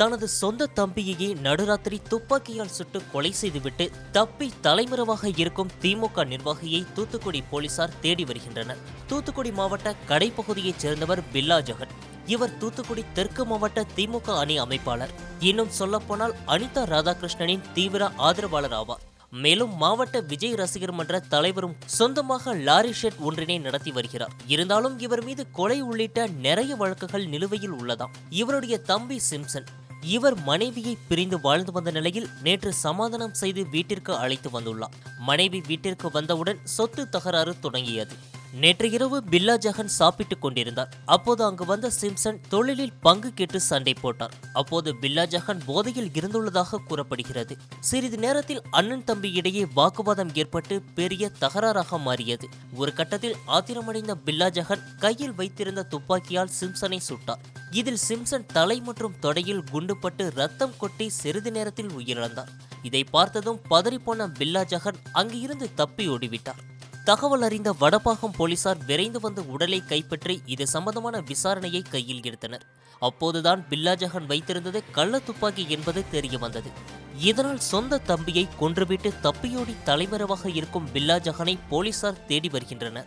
தனது சொந்த தம்பியையே நடுராத்திரி துப்பாக்கியால் சுட்டு கொலை செய்துவிட்டு தப்பி தலைமறைவாக இருக்கும் திமுக நிர்வாகியை தூத்துக்குடி போலீசார் தேடி வருகின்றனர். தூத்துக்குடி மாவட்ட கடைப்பகுதியைச் சேர்ந்தவர் பில்லா ஜெகன். இவர் தூத்துக்குடி தெற்கு மாவட்ட திமுக அணி அமைப்பாளர். இன்னும் சொல்லப்போனால் அனிதா ராதாகிருஷ்ணனின் தீவிர ஆதரவாளர் ஆவார். மேலும் மாவட்ட விஜய் ரசிகர் மன்ற தலைவரும் சொந்தமாக லாரி ஷெட் ஒன்றினை நடத்தி வருகிறார். இருந்தாலும் இவர் மீது கொலை உள்ளிட்ட நிறைய வழக்குகள் நிலுவையில் உள்ளதாம். இவருடைய தம்பி சிம்சன். இவர் மனைவியை பிரிந்து வாழ்ந்து வந்த நிலையில் நேற்று சமாதானம் செய்து வீட்டிற்கு அழைத்து வந்துள்ளார். மனைவி வீட்டிற்கு வந்தவுடன் சொத்து தகராறு தொடங்கியது. நேற்று இரவு பில்லா ஜஹன் சாப்பிட்டுக் கொண்டிருந்தார். அப்போது அங்கு வந்த சிம்சன் தொழிலில் பங்கு கேட்டு சண்டை போட்டார். அப்போது பில்லா ஜஹன் போதையில் இருந்துள்ளதாக கூறப்படுகிறது. சிறிது நேரத்தில் அண்ணன் தம்பி இடையே வாக்குவாதம் ஏற்பட்டு பெரிய தகராறாக மாறியது. ஒரு கட்டத்தில் ஆத்திரமடைந்த பில்லா ஜஹன் கையில் வைத்திருந்த துப்பாக்கியால் சிம்சனை சுட்டார். இதில் சிம்சன் தலை மற்றும் தொடையில் குண்டுபட்டு ரத்தம் கொட்டி சிறிது நேரத்தில் உயிரிழந்தார். இதை பார்த்ததும் பதறிப்போன பில்லா ஜஹன் அங்கிருந்து தப்பி ஓடிவிட்டார். தகவல் அறிந்த வடபாகம் போலீசார் விரைந்து வந்து உடலை கைப்பற்றி இது சம்பந்தமான விசாரணையை கையில் எடுத்தனர். அப்போதுதான் பில்லாஜஹான் வைத்திருந்தது கள்ள துப்பாக்கி என்பது தெரிய வந்தது. இதனால் சொந்த தம்பியை கொன்றுவிட்டு தப்பியோடி தலைமறைவாக இருக்கும் பில்லாஜஹானை போலீசார் தேடி வருகின்றனர்.